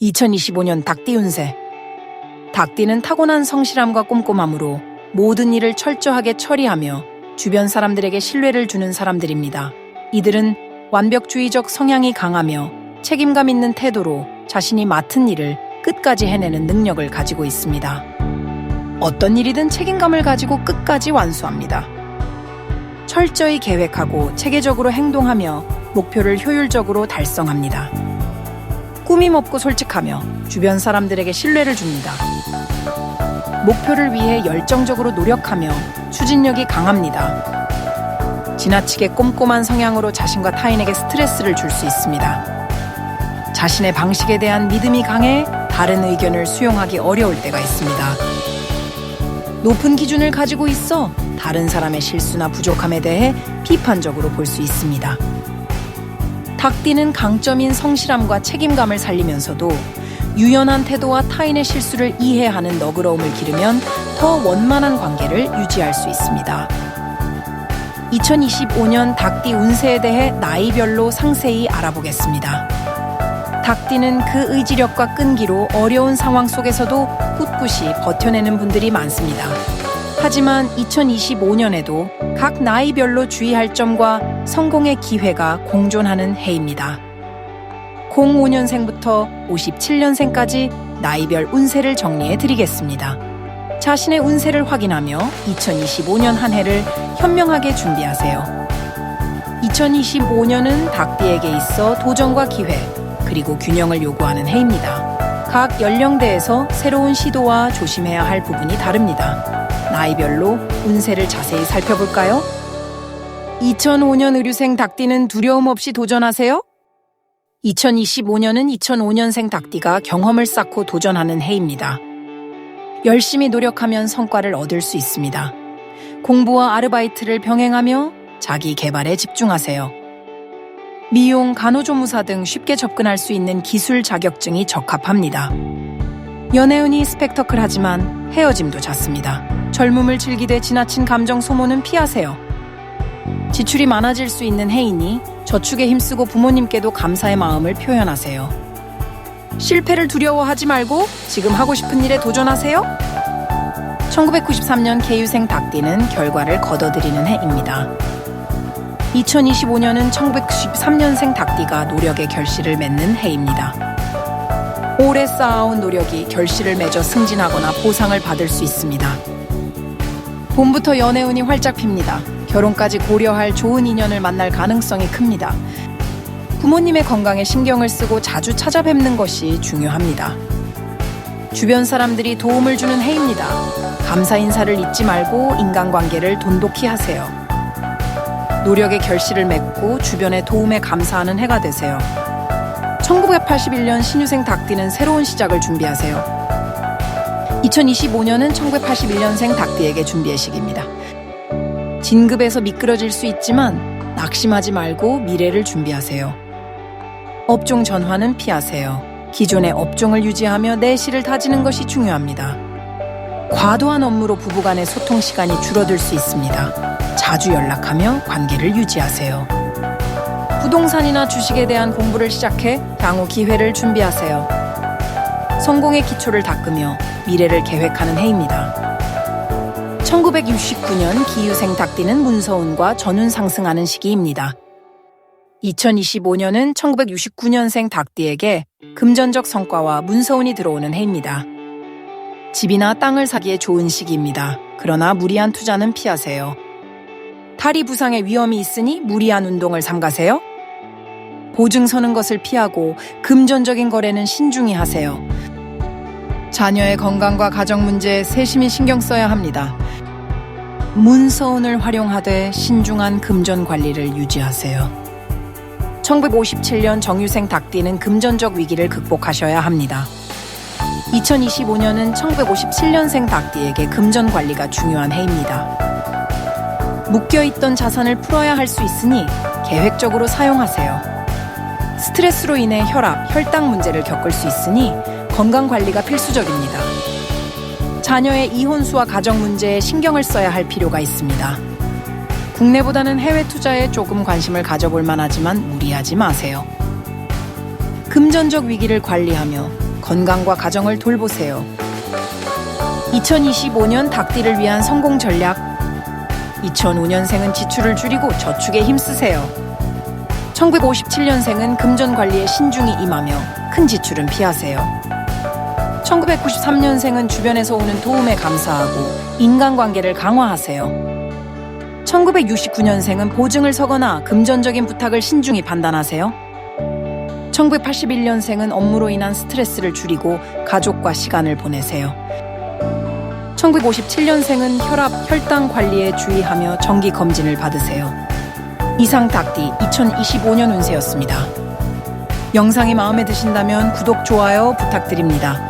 2025년 닭띠 운세. 닭띠는 타고난 성실함과 꼼꼼함으로 모든 일을 철저하게 처리하며 주변 사람들에게 신뢰를 주는 사람들입니다. 이들은 완벽주의적 성향이 강하며 책임감 있는 태도로 자신이 맡은 일을 끝까지 해내는 능력을 가지고 있습니다. 어떤 일이든 책임감을 가지고 끝까지 완수합니다. 철저히 계획하고 체계적으로 행동하며 목표를 효율적으로 달성합니다. 꾸밈 없고 솔직하며 주변 사람들에게 신뢰를 줍니다. 목표를 위해 열정적으로 노력하며 추진력이 강합니다. 지나치게 꼼꼼한 성향으로 자신과 타인에게 스트레스를 줄 수 있습니다. 자신의 방식에 대한 믿음이 강해 다른 의견을 수용하기 어려울 때가 있습니다. 높은 기준을 가지고 있어 다른 사람의 실수나 부족함에 대해 비판적으로 볼 수 있습니다. 닭띠는 강점인 성실함과 책임감을 살리면서도 유연한 태도와 타인의 실수를 이해하는 너그러움을 기르면 더 원만한 관계를 유지할 수 있습니다. 2025년 닭띠 운세에 대해 나이별로 상세히 알아보겠습니다. 닭띠는 그 의지력과 끈기로 어려운 상황 속에서도 꿋꿋이 버텨내는 분들이 많습니다. 하지만 2025년에도 각 나이별로 주의할 점과 성공의 기회가 공존하는 해입니다. 05년생부터 57년생까지 나이별 운세를 정리해 드리겠습니다. 자신의 운세를 확인하며 2025년 한 해를 현명하게 준비하세요. 2025년은 닭띠에게 있어 도전과 기회, 그리고 균형을 요구하는 해입니다. 각 연령대에서 새로운 시도와 조심해야 할 부분이 다릅니다. 나이별로 운세를 자세히 살펴볼까요? 2005년 의류생 닭띠는 두려움 없이 도전하세요? 2025년은 2005년생 닭띠가 경험을 쌓고 도전하는 해입니다. 열심히 노력하면 성과를 얻을 수 있습니다. 공부와 아르바이트를 병행하며 자기 개발에 집중하세요. 미용, 간호조무사 등 쉽게 접근할 수 있는 기술 자격증이 적합합니다. 연애운이 스펙터클하지만 헤어짐도 잦습니다. 젊음을 즐기되 지나친 감정 소모는 피하세요. 지출이 많아질 수 있는 해이니 저축에 힘쓰고 부모님께도 감사의 마음을 표현하세요. 실패를 두려워하지 말고 지금 하고 싶은 일에 도전하세요. 1993년 개유생 닭띠는 결과를 거둬들이는 해입니다. 2025년은 1993년생 닭띠가 노력의 결실을 맺는 해입니다. 오래 쌓아온 노력이 결실을 맺어 승진하거나 보상을 받을 수 있습니다. 봄부터 연애운이 활짝 핍니다. 결혼까지 고려할 좋은 인연을 만날 가능성이 큽니다. 부모님의 건강에 신경을 쓰고 자주 찾아뵙는 것이 중요합니다. 주변 사람들이 도움을 주는 해입니다. 감사 인사를 잊지 말고 인간관계를 돈독히 하세요. 노력의 결실을 맺고 주변의 도움에 감사하는 해가 되세요. 1981년 신유생 닭띠는 새로운 시작을 준비하세요. 2025년은 1981년생 닭띠에게 준비의 시기입니다. 진급에서 미끄러질 수 있지만 낙심하지 말고 미래를 준비하세요. 업종 전환은 피하세요. 기존의 업종을 유지하며 내실을 다지는 것이 중요합니다. 과도한 업무로 부부간의 소통 시간이 줄어들 수 있습니다. 자주 연락하며 관계를 유지하세요. 부동산이나 주식에 대한 공부를 시작해 향후 기회를 준비하세요. 성공의 기초를 닦으며 미래를 계획하는 해입니다. 1969년 기유생 닭띠는 문서운과 전운 상승하는 시기입니다. 2025년은 1969년생 닭띠에게 금전적 성과와 문서운이 들어오는 해입니다. 집이나 땅을 사기에 좋은 시기입니다. 그러나 무리한 투자는 피하세요. 다리 부상의 위험이 있으니 무리한 운동을 삼가세요. 보증 서는 것을 피하고 금전적인 거래는 신중히 하세요. 자녀의 건강과 가정 문제에 세심히 신경 써야 합니다. 문서운을 활용하되 신중한 금전 관리를 유지하세요. 1957년 정유생 닭띠는 금전적 위기를 극복하셔야 합니다. 2025년은 1957년생 닭띠에게 금전 관리가 중요한 해입니다. 묶여있던 자산을 풀어야 할 수 있으니 계획적으로 사용하세요. 스트레스로 인해 혈압, 혈당 문제를 겪을 수 있으니 건강 관리가 필수적입니다. 자녀의 이혼수와 가정 문제에 신경을 써야 할 필요가 있습니다. 국내보다는 해외 투자에 조금 관심을 가져볼 만하지만 무리하지 마세요. 금전적 위기를 관리하며 건강과 가정을 돌보세요. 2025년 닭띠를 위한 성공 전략 2005년생은 지출을 줄이고 저축에 힘쓰세요. 1957년생은 금전 관리에 신중히 임하며 큰 지출은 피하세요. 1993년생은 주변에서 오는 도움에 감사하고 인간관계를 강화하세요. 1969년생은 보증을 서거나 금전적인 부탁을 신중히 판단하세요. 1981년생은 업무로 인한 스트레스를 줄이고 가족과 시간을 보내세요. 1957년생은 혈압, 혈당 관리에 주의하며 정기 검진을 받으세요. 이상 닭띠 2025년 운세였습니다. 영상이 마음에 드신다면 구독, 좋아요 부탁드립니다.